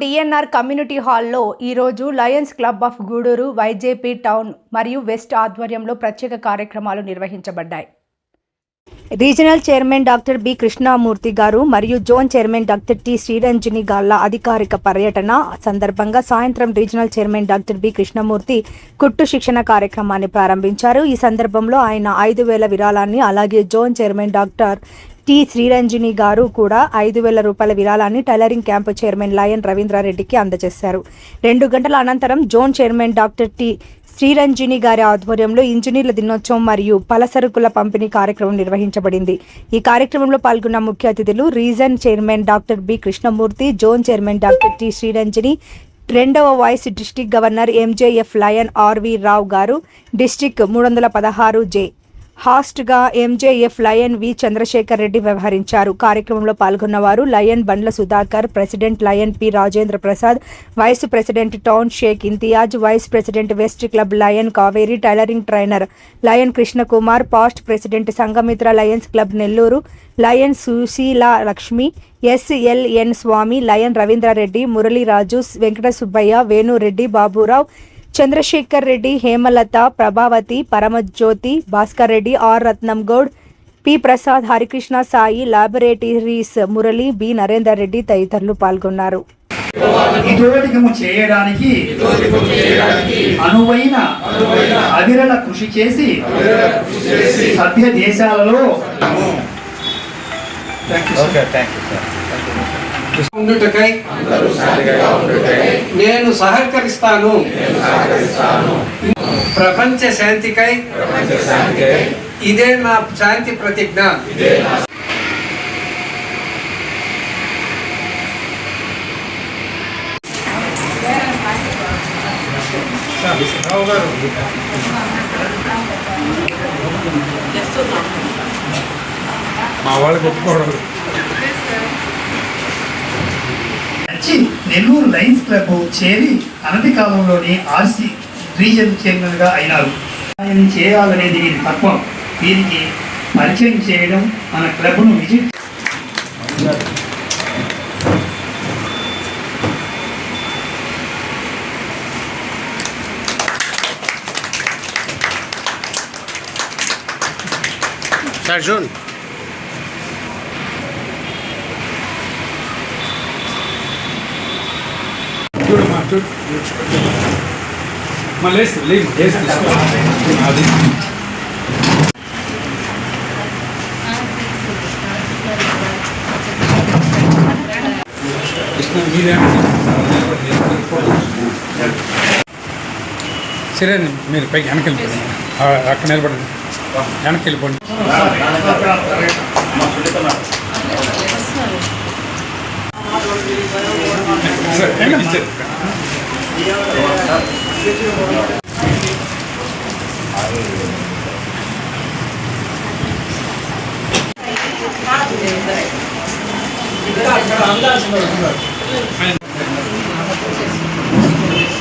DNR community హాల్లో ఈరోజు lions club of Gudur YJP town మరియు వెస్ట్ ఆధ్వర్యంలో ప్రత్యేక కార్యక్రమాలు నిర్వహించబడ్డాయి. Regional chairman doctor B Krishnamurthy garu మరియు zone chairman doctor T Sriranjani గాళ్ళ అధికారిక పర్యటన సందర్భంగా సాయంత్రం regional chairman doctor B Krishnamurthy కుట్టు శిక్షణ కార్యక్రమాన్ని ప్రారంభించారు. ఈ సందర్భంలో ఆయన ఐదు వేల విరాళాన్ని అలాగే zone chairman doctor T Sriranjani garu కూడా ఐదు వేల రూపాయల విరాళాన్ని టైలరింగ్ క్యాంపు చైర్మన్ లయన్ రవీంద్రారెడ్డికి అందజేశారు. రెండు గంటల అనంతరం zone chairman doctor T Sriranjani గారి ఆధ్వర్యంలో ఇంజనీర్ల దినోత్సవం మరియు పలసరుకుల పంపిణీ కార్యక్రమం నిర్వహించబడింది. ఈ కార్యక్రమంలో పాల్గొన్న ముఖ్య అతిథులు region chairman doctor B Krishnamurthy zone chairman doctor T Sriranjani రెండవ vice district governor MJF lion RV Rao garu district మూడు వందల పదహారు J హాస్ట్గా MJF lion V Chandrasekhar Reddy వ్యవహరించారు. కార్యక్రమంలో పాల్గొన్నవారు lion Bandla Sudhakar president lion P Rajendra Prasad vice president town Sheikh Imtiaz vice president west club lion Kaveri tailoring trainer lion Krishnakumar past president Sanghamitra lions club Nellore lion Sushila Lakshmi SLN Swamy lion Ravindra Reddy Murali Raju Venkata Subbaiah Venu Reddy Baburao Chandrasekhar Reddy Hemalatha Prabhavathi Paramajyothi Bhaskar Reddy R Ratnam Goud P Prasad Harikrishna Sai laboratories Murali B Narender Reddy తదితరులు పాల్గొన్నారు. చేయడానికి అనువైన అవిరల కృషి చేసి సభ్య దేశాలలో okay thank you sir ఉండుటకై నేను సహకరిస్తాను. ప్రపంచ శాంతికై ఇదే నా శాంతి ప్రతిజ్ఞ. మా వాళ్ళకి ఒప్పుకోవడం వచ్చి నెల్లూరు లయన్స్ క్లబ్ చేరి అనతి కాలంలోని ఆర్సీ రీజన్ చైర్మన్గా అయినారు. ఆయన చేయాలనేది నేను తత్వం. వీరికి పరిచయం చేయడం మన క్లబ్ను విజిట్ సార్ జూన్ చూడమ్మా చూడు మళ్ళీ వేసి లేదు వేసి తీసుకో అది కృష్ణ మీరేమంటే సరే మీరు పైకి వెనక్కి వెళ్ళిపోండి ఆ, అక్కడ నిలబడండి వెనక్కి వెళ్ళిపోండి సరే వెనక్కి ఇచ్చేది.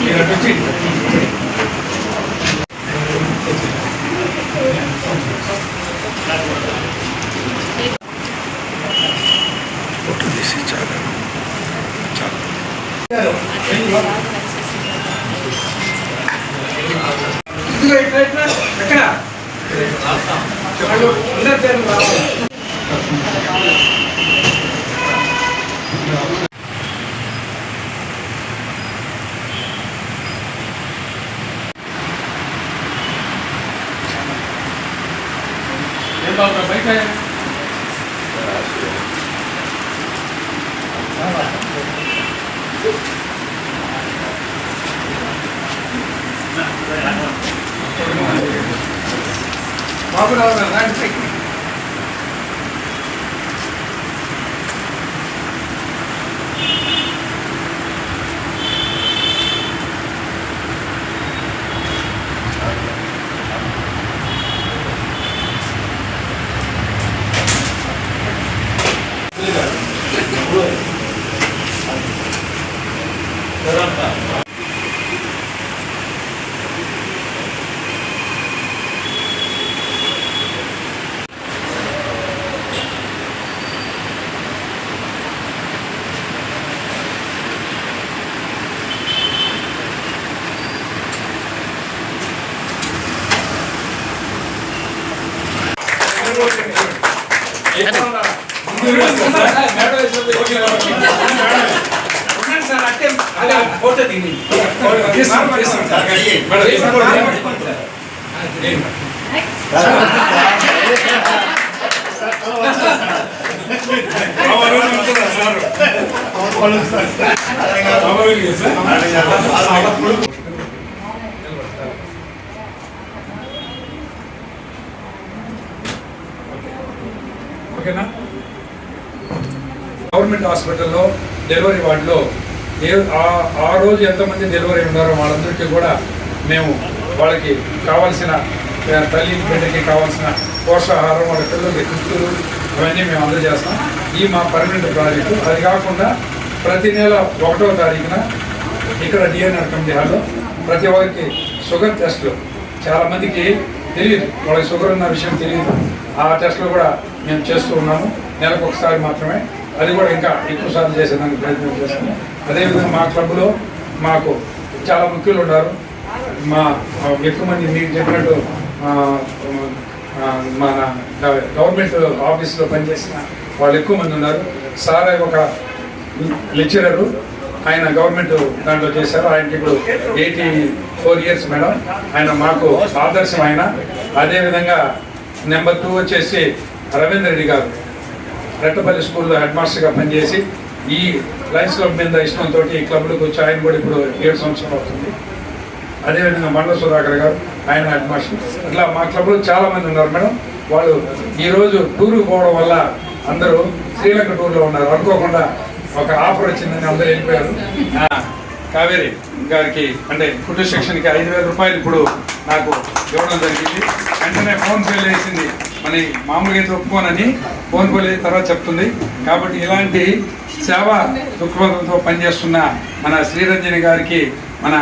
మీరు అటు 带走 బాబురావు గారు రండి పైకి. ఓకేనా? గవర్నమెంట్ హాస్పిటల్లో డెలివరీ వార్డులో ఏ ఆ- రోజు ఎంతమంది డెలివరీ ఉన్నారో వాళ్ళందరికీ కూడా మేము వాళ్ళకి కావాల్సిన తల్లి బిడ్డకి కావాల్సిన పోషాహారం వాళ్ళ పిల్లలకి దుస్తులు అవన్నీ మేము అందజేస్తాం. ఈ మా పర్మనెంట్ ప్రాజెక్టు. అది కాకుండా ప్రతి నెల ఒకటో తారీఖున ఇక్కడ డిఎన్ఆర్ కమిటీ హాల్లో ప్రతి ఒక్కరికి షుగర్ టెస్ట్లు చాలామందికి తెలియదు వాళ్ళకి షుగర్ ఉన్న విషయం తెలియదు ఆ టెస్ట్లు కూడా మేము చేస్తూ ఉన్నాము. నెలకు ఒకసారి మాత్రమే. అది కూడా ఇంకా ఎక్కువ సార్లు చేసేదానికి ప్రయత్నం చేస్తాము. అదేవిధంగా మా క్లబ్లో మాకు చాలా ముఖ్యులు ఉన్నారు. మా ఎక్కువ మంది మీరు చెప్పినట్టు మన గవర్నమెంట్ ఆఫీస్లో పనిచేసిన వాళ్ళు ఎక్కువ మంది ఉన్నారు. సార్ ఒక లెక్చరరు ఆయన గవర్నమెంట్ దాంట్లో చేశారు. ఆయనకి ఇప్పుడు ఎయిటీ ఫోర్ ఇయర్స్ మేడం. ఆయన మాకు ఆదర్శం ఆయన. అదేవిధంగా నెంబర్ టూ వచ్చేసి రవీంద్ర రెడ్డి గారు. రెట్టపల్లి స్కూల్లో హెడ్ మాస్టర్గా పనిచేసి ఈ లైన్స్ క్లబ్ మీద ఇష్టంతో ఈ క్లబ్లోకి వచ్చి ఆయన కూడా ఇప్పుడు ఏడు సంవత్సరాలు అవుతుంది. అదేవిధంగా మండల సుధాకర్ గారు ఆయన హెడ్ మాస్టర్ అట్లా మా క్లబ్లో చాలామంది ఉన్నారు మేడం. వాళ్ళు ఈరోజు టూర్కి పోవడం వల్ల అందరూ శ్రీలంక టూర్లో ఉన్నారు. అనుకోకుండా ఒక ఆఫర్ వచ్చిందని అందరూ వెళ్ళిపోయారు. కావేరి గారికి అంటే ఫుడ్ సెక్షన్కి ఐదు వేల రూపాయలు ఇప్పుడు నాకు ఇవ్వడం జరిగింది. వెంటనే ఫోన్ పే వేసింది మన మామూలుగా అయితే ఒప్పుకోనని ఫోన్ పే తర్వాత చెప్తుంది. కాబట్టి ఇలాంటి సేవ దృక్పథంతో పనిచేస్తున్న మన శ్రీరంజని గారికి మన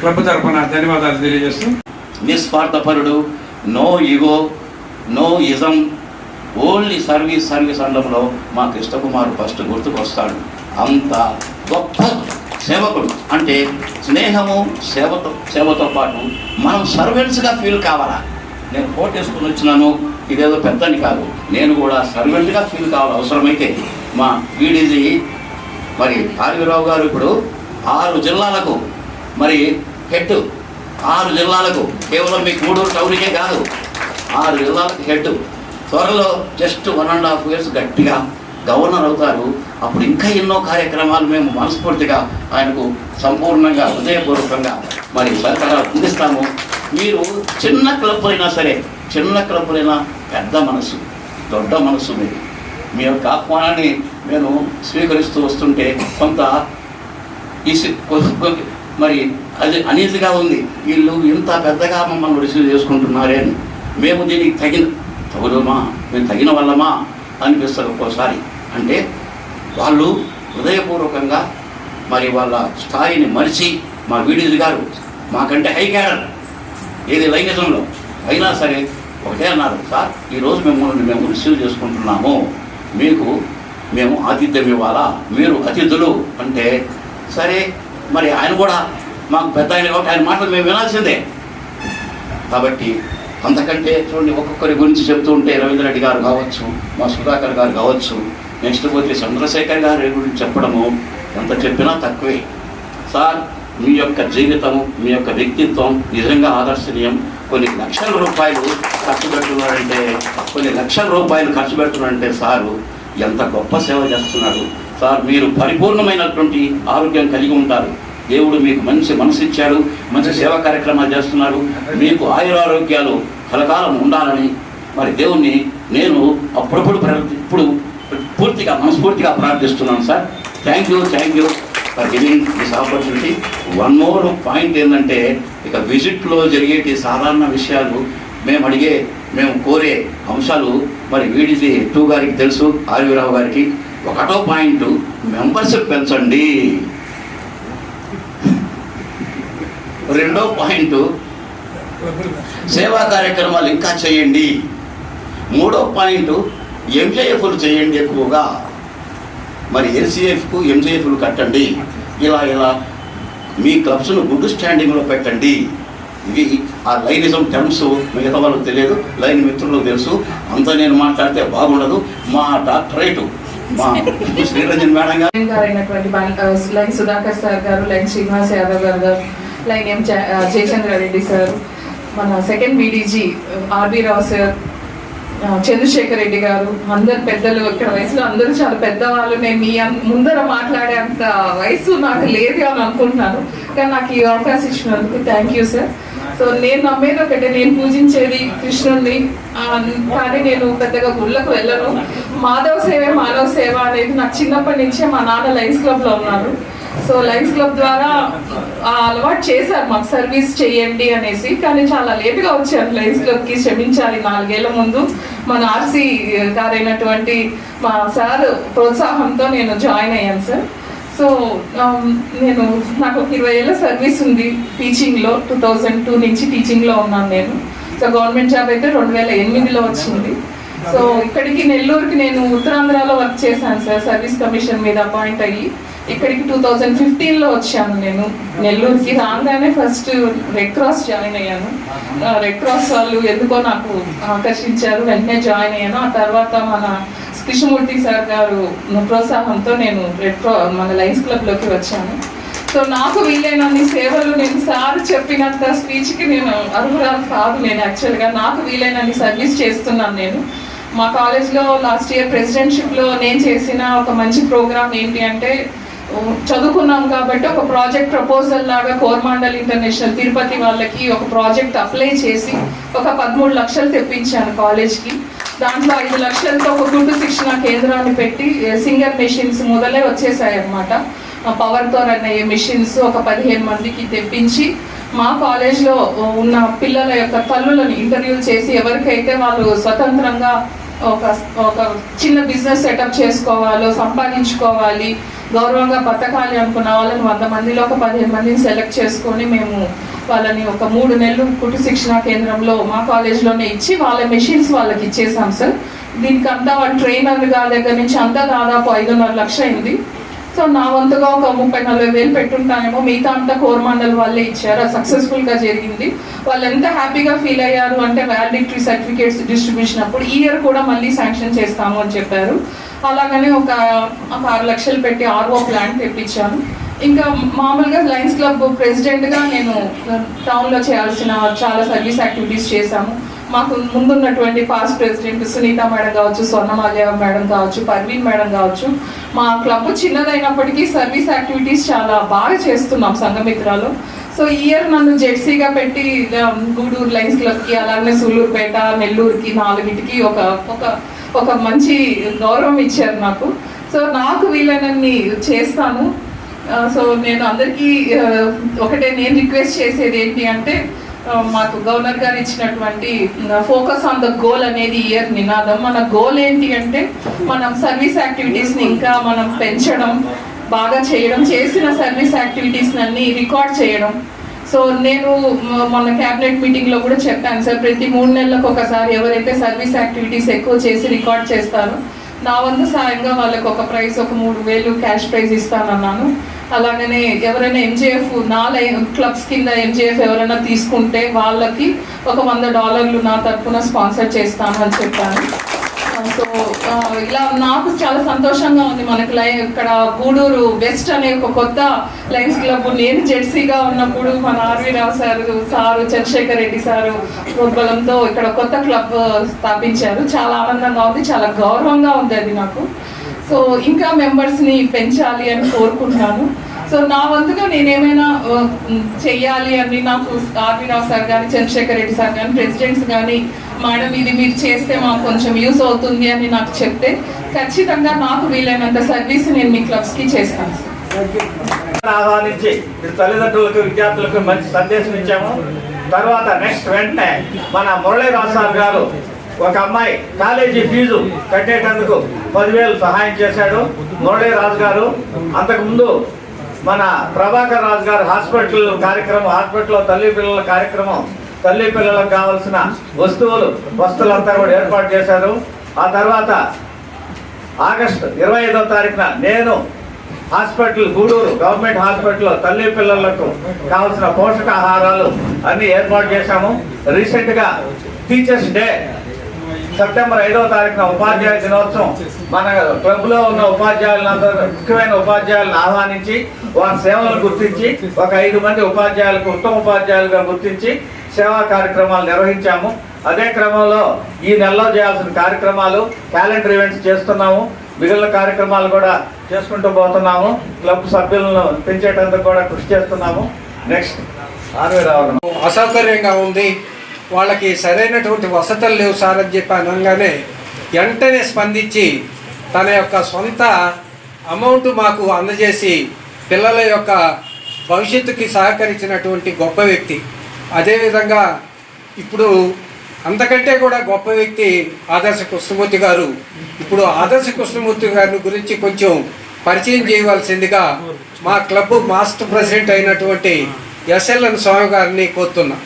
క్లబ్ తరఫున ధన్యవాదాలు తెలియజేస్తూ. నిస్వార్థపరుడు no ego no ism only service service అండంలో మా కృష్ణకుమార్ ఫస్ట్ గుర్తుకొస్తాడు. అంత గొప్ప సేవకుడు. అంటే స్నేహము సేవతో సేవతో పాటు మనం సర్వెంట్స్గా ఫీల్ కావాలా? నేను కోట్ వేసుకుని వచ్చినాను ఇదేదో పెద్దని కాదు. నేను కూడా సర్వెంట్గా ఫీల్ కావాలి అవసరమైతే మా వీడిజీ మరి ఆర్వీరావు గారు ఇప్పుడు ఆరు జిల్లాలకు మరి హెడ్ ఆరు జిల్లాలకు కేవలం మీ గూడూరు టౌన్కే కాదు ఆరు జిల్లాలకు హెడ్. త్వరలో just one and half years గట్టిగా గవర్నర్ అవుతారు. అప్పుడు ఇంకా ఎన్నో కార్యక్రమాలు మేము మనస్ఫూర్తిగా ఆయనకు సంపూర్ణంగా హృదయపూర్వకంగా మరి సహకారాలు అందిస్తాము. మీరు చిన్న క్లబ్ అయినా సరే చిన్న క్లబ్ అయినా పెద్ద మనసు దొడ్డ మనసు మీరు మీ యొక్క ఆహ్వానాన్ని నేను స్వీకరిస్తూ వస్తుంటే కొంత ఈ మరి అది అనీతిగా ఉంది. వీళ్ళు ఇంత పెద్దగా మమ్మల్ని రిసీవ్ చేసుకుంటున్నారే అని. మేము దీనికి తగిన తగులమా? మేము తగిన వాళ్ళమా? అనిపిస్తుంది ఒక్కోసారి. అంటే వాళ్ళు హృదయపూర్వకంగా మరి వాళ్ళ స్థాయిని మరిచి మా వీడియోది గారు మాకంటే హై క్యాడర్. ఏది లైంగికంలో అయినా సరే ఒకటే అన్నారు సార్ ఈరోజు మిమ్మల్ని మేము రిసీవ్ చేసుకుంటున్నాము. మీకు మేము ఆతిథ్యం ఇవ్వాలా? మీరు అతిథులు. అంటే సరే మరి ఆయన కూడా మాకు పెద్ద ఆయన కాబట్టి ఆయన మాటలు మేము వినాల్సిందే. కాబట్టి అంతకంటే చూడండి ఒక్కొక్కరి గురించి చెప్తూ ఉంటే రవీంద్రరెడ్డి గారు కావచ్చు మా సుధాకర్ గారు కావచ్చు నెక్స్ట్ పోతే చంద్రశేఖర్ గారి గురించి చెప్పడము ఎంత చెప్పినా తక్కువే. సార్ మీ యొక్క జీవితం మీ యొక్క వ్యక్తిత్వం నిజంగా ఆదర్శనీయం. కొన్ని లక్షల రూపాయలు ఖర్చు పెడుతున్నారంటే కొన్ని లక్షల రూపాయలు ఖర్చు పెడుతున్నారంటే సారు ఎంత గొప్ప సేవ చేస్తున్నారు సార్ మీరు పరిపూర్ణమైనటువంటి ఆరోగ్యం కలిగి ఉంటారు. దేవుడు మీకు మంచి మనసు ఇచ్చాడు మంచి సేవా కార్యక్రమాలు చేస్తున్నాడు మీకు ఆయురారోగ్యాలు కలకాలం ఉండాలని మరి దేవుణ్ణి నేను అప్పుడప్పుడు ఇప్పుడు పూర్తిగా మనస్ఫూర్తిగా ప్రార్థిస్తున్నాను sir. Thank you thank you for giving this opportunity one more point ఏంటంటే ఇక విజిట్లో జరిగేటి సాధారణ విషయాలు మేము అడిగే మేము కోరే అంశాలు మరి వీడిది టూ గారికి తెలుసు ఆర్వీరావు గారికి. ఒకటో పాయింట్ మెంబర్షిప్ పెంచండి. రెండో పాయింట్ సేవా కార్యక్రమాలు ఇంకా చేయండి. మూడో పాయింట్ ఎంజేఎఫ్లు చేయండి ఎక్కువగా. మరి ఎల్సీఎఫ్కు ఎంజేఎఫ్లు కట్టండి. ఇలా ఇలా మీ క్లబ్స్ను గుడ్ స్టాండింగ్లో పెట్టండి. ఇవి ఆ లైనిజం టర్మ్స్ మిగతా వాళ్ళకి తెలియదు. లైన్ మిత్రులకు తెలుసు. అంత నేను మాట్లాడితే బాగుండదు. మా doctorate. Sriranjan garu lion Sudhakar sir garu lion Srinivas Yadav garu garu lion M Jayachandra Reddy sir మన second BDG RB Rao sir Chandrasekhar Reddy garu అందరు పెద్దలు ఇక్కడ వయసులో అందరూ చాలా పెద్దవాళ్ళు. నేను మీ ముందర మాట్లాడే అంత వయసు నాకు లేదు అని అనుకుంటున్నాను. కానీ నాకు ఈ అవకాశం ఇచ్చినందుకు థ్యాంక్ యూ సార్ సో నేను నమ్మేది ఒకటే నేను పూజించేది కృష్ణుడిని కానీ నేను పెద్దగా గుళ్ళకు వెళ్ళను. మాధవ సేవ మానవ సేవ అనేది నాకు చిన్నప్పటి నుంచే మా నాన్న లైన్స్ క్లబ్లో ఉన్నారు. సో లైన్స్ క్లబ్ ద్వారా అలవాటు చేశారు మాకు సర్వీస్ చేయండి అనేసి కానీ చాలా లేటుగా వచ్చారు లైన్స్ క్లబ్కి క్షమించాలి నాలుగేళ్ళ ముందు. మన ఆర్సీ గారైనటువంటి మా సార్ ప్రోత్సాహంతో నేను జాయిన్ అయ్యాను సార్. సో um, నేను నాకు ఒక ఇరవై ఏళ్ళ సర్వీస్ ఉంది టీచింగ్లో టూ థౌజండ్ టూ నుంచి టీచింగ్లో ఉన్నాను నేను. సో గవర్నమెంట్ జాబ్ అయితే రెండు వేల ఎనిమిదిలో వచ్చింది. సో ఇక్కడికి నెల్లూరుకి నేను ఉత్తరాంధ్రలో వర్క్ చేశాను సార్ సర్వీస్ కమిషన్ మీద అపాయింట్ అయ్యి. ఇక్కడికి టూ థౌజండ్ ఫిఫ్టీన్లో వచ్చాను నేను. నెల్లూరుకి రాగానే ఫస్ట్ రెడ్ క్రాస్ జాయిన్ అయ్యాను. రెడ్ క్రాస్ వాళ్ళు ఎందుకో నాకు ఆకర్షించారు వెంటనే జాయిన్ అయ్యాను. ఆ తర్వాత మన కృష్ణమూర్తి సార్ గారు ప్రోత్సాహంతో నేను రెడ్ క్రా మన లైన్స్ క్లబ్లోకి వచ్చాను. సో నాకు వీలైనన్ని సేవలు నేను సార్ చెప్పినంత స్పీచ్కి నేను అర్హురాలు కాదు నేను యాక్చువల్గా నాకు వీలైనన్ని సర్వీస్ చేస్తున్నాను నేను. మా కాలేజ్లో లాస్ట్ ఇయర్ ప్రెసిడెంట్షిప్లో నేను చేసిన ఒక మంచి ప్రోగ్రామ్ ఏంటి అంటే చదువుకున్నాం కాబట్టి ఒక ప్రాజెక్ట్ ప్రపోజల్ లాగా కోరమాండల్ ఇంటర్నేషనల్ తిరుపతి వాళ్ళకి ఒక ప్రాజెక్ట్ అప్లై చేసి ఒక పదమూడు లక్షలు తెప్పించాను కాలేజ్కి దాంట్లో ఐదు లక్షలతో ఒక కుటుంబ శిక్షణ కేంద్రాన్ని పెట్టి సింగర్ మెషిన్స్ మొదలే వచ్చేసాయి అనమాట పవర్తో రన్ అయ్యే మెషిన్స్ ఒక పదిహేను మందికి తెప్పించి మా కాలేజ్లో ఉన్న పిల్లల యొక్క తల్లులను ఇంటర్వ్యూ చేసి ఎవరికైతే వాళ్ళు స్వతంత్రంగా ఒక ఒక చిన్న బిజినెస్ సెటప్ చేసుకోవాలో సంపాదించుకోవాలి గౌరవంగా బతకాలి అనుకున్న వాళ్ళని వంద మందిలో ఒక పదిహేను మందిని సెలెక్ట్ చేసుకొని మేము వాళ్ళని ఒక మూడు నెలలు కుటు శిక్షణ కేంద్రంలో మా కాలేజ్లోనే ఇచ్చి వాళ్ళ మెషిన్స్ వాళ్ళకి ఇచ్చేసాం సార్. దీనికంతా వాళ్ళ వాళ్ళ ట్రైనర్గా దగ్గర నుంచి అంతా దాదాపు ఐదున్నర లక్ష అయింది. సో నా వంతుగా ఒక ముప్పై నలభై వేలు పెట్టుంటానేమో మిగతా అంతా కోరమండల్ వాళ్ళే ఇచ్చారు. సక్సెస్ఫుల్గా జరిగింది. వాళ్ళు ఎంత హ్యాపీగా ఫీల్ అయ్యారు అంటే వ్యాలిడిటరీ సర్టిఫికేట్స్ డిస్ట్రిబ్యూషన్ అప్పుడు ఈ ఇయర్ కూడా మళ్ళీ శాంక్షన్ చేస్తాము అని చెప్పారు. అలాగనే ఒక ఒక ఆరు లక్షలు పెట్టి ఆర్ఓ ప్లాంట్ తెప్పించాను. ఇంకా మామూలుగా లయన్స్ క్లబ్ ప్రెసిడెంట్గా నేను uh, టౌన్లో చేయాల్సిన చాలా సర్వీస్ యాక్టివిటీస్ చేశాము. మాకు ముందున్నటువంటి పాస్ట్ ప్రెసిడెంట్ సునీత మేడం కావచ్చు స్వర్ణమాల్య మేడం కావచ్చు పర్వీన్ మేడం కావచ్చు మా క్లబ్ చిన్నదైనప్పటికీ సర్వీస్ యాక్టివిటీస్ చాలా బాగా చేస్తున్నాం సంఘమిత్రాలు. సో ఈ ఇయర్ నన్ను జెర్సీగా పెట్టి గూడూరు లైన్స్ క్లబ్కి అలాగే సూలూరుపేట నెల్లూరుకి నాలుగిటికి ఒక ఒక ఒక మంచి గౌరవం ఇచ్చారు నాకు. సో నాకు వీలైనన్ని చేస్తాను. Uh, సో నేను అందరికీ uh, ఒకటే నేను రిక్వెస్ట్ చేసేది ఏంటి అంటే మాకు గవర్నర్ గారు ఇచ్చినటువంటి ఫోకస్ ఆన్ ద గోల్ అనేది ఇయర్ నినాదం. మన గోల్ ఏంటి అంటే మనం సర్వీస్ యాక్టివిటీస్ని ఇంకా మనం పెంచడం బాగా చేయడం చేసిన సర్వీస్ యాక్టివిటీస్ అన్ని రికార్డ్ చేయడం. సో నేను మన మొన్న క్యాబినెట్ మీటింగ్లో కూడా చెప్పాను సార్ ప్రతి మూడు నెలలకు ఒకసారి ఎవరైతే సర్వీస్ యాక్టివిటీస్ ఎక్కువ చేసి రికార్డ్ చేస్తారో నా వంతు సాయంగా వాళ్ళకి ఒక ప్రైజ్ ఒక మూడు వేలు క్యాష్ ప్రైజ్ ఇస్తానన్నాను. అలాగనే ఎవరైనా ఎంజేఎఫ్ నా లైన్ క్లబ్స్ కింద ఎంజేఎఫ్ ఎవరైనా తీసుకుంటే వాళ్ళకి ఒక వంద డాలర్లు నా తరఫున స్పాన్సర్ చేస్తాను అని చెప్పాను. సో ఇలా నాకు చాలా సంతోషంగా ఉంది. మనకి లై ఇక్కడ గూడూరు వెస్ట్ అనే ఒక కొత్త లైన్స్ క్లబ్ నేను జెర్సీగా ఉన్నప్పుడు మన RV Rao sir sir Chandrasekhar Reddy sir ప్రోద్బలంతో ఇక్కడ కొత్త క్లబ్ స్థాపించారు. చాలా ఆనందంగా ఉంది చాలా గౌరవంగా ఉంది అది నాకు. సో ఇంకా మెంబర్స్ని పెంచాలి అని కోరుకుంటున్నాను. సో నా వంతుగా నేనేమైనా చెయ్యాలి అని నాకు ఆర్వి రావు సార్ కానీ చంద్రశేఖర్ రెడ్డి సార్ కానీ ప్రెసిడెంట్స్ కానీ మేడం ఇది మీరు చేస్తే మాకు కొంచెం యూస్ అవుతుంది అని నాకు చెప్తే ఖచ్చితంగా నాకు వీలైనంత సర్వీస్ నేను మీ క్లబ్స్కి చేస్తాను. ఆహ్వానించి తల్లిదండ్రులకు విద్యార్థులకు మంచి సందేశం ఇచ్చాము. తర్వాత నెక్స్ట్ వెంటనే మన మురళీరావు సార్ గారు ఒక అమ్మాయి కాలేజీ ఫీజు కట్టేటందుకు పదివేలు సహాయం చేశాడు. మురళీరాజు గారు. అంతకుముందు మన ప్రభాకర్ రాజు గారు హాస్పిటల్ కార్యక్రమం హాస్పిటల్లో తల్లి పిల్లల కార్యక్రమం తల్లి పిల్లలకు కావలసిన వస్తువులు వస్తువులంతా కూడా ఏర్పాటు చేశారు. ఆ తర్వాత ఆగస్టు ఇరవై ఐదో తారీఖున నేను హాస్పిటల్ గూడూరు గవర్నమెంట్ హాస్పిటల్లో తల్లి పిల్లలకు కావాల్సిన పోషకాహారాలు అన్ని ఏర్పాటు చేశాము. రీసెంట్గా టీచర్స్ డే సెప్టెంబర్ ఐదవ తారీఖున ఉపాధ్యాయ దినోత్సవం. మన క్లబ్లో ఉన్న ఉపాధ్యాయులందరూ ముఖ్యమైన ఉపాధ్యాయులను ఆహ్వానించి వారి సేవలను గుర్తించి ఒక ఐదు మంది ఉపాధ్యాయులకు ఉత్తమ ఉపాధ్యాయులుగా గుర్తించి సేవా కార్యక్రమాలు నిర్వహించాము. అదే క్రమంలో ఈ నెలలో చేయాల్సిన కార్యక్రమాలు క్యాలెండర్ ఈవెంట్స్ చేస్తున్నాము. మిగిలిన కార్యక్రమాలు కూడా చేసుకుంటూ పోతున్నాము. క్లబ్ సభ్యులను పెంచేటందుకు కూడా కృషి చేస్తున్నాము. నెక్స్ట్ ఆర్వీ రావు అసౌకర్యంగా ఉంది. వాళ్ళకి సరైనటువంటి వసతులు లేవు సార్ అని చెప్పి అనగానే వెంటనే స్పందించి తన యొక్క సొంత అమౌంట్ మాకు అందజేసి పిల్లల యొక్క భవిష్యత్తుకి సహకరించినటువంటి గొప్ప వ్యక్తి. అదేవిధంగా ఇప్పుడు అంతకంటే కూడా గొప్ప వ్యక్తి ఆదర్శ కృష్ణమూర్తి గారు. ఇప్పుడు ఆదర్శ కృష్ణమూర్తి గారి గురించి కొంచెం పరిచయం చేయవలసిందిగా మా క్లబ్ మాస్టర్ ప్రెసిడెంట్ అయినటువంటి ఎస్ఎల్ఎన్ స్వామి గారిని కోరుతున్నా.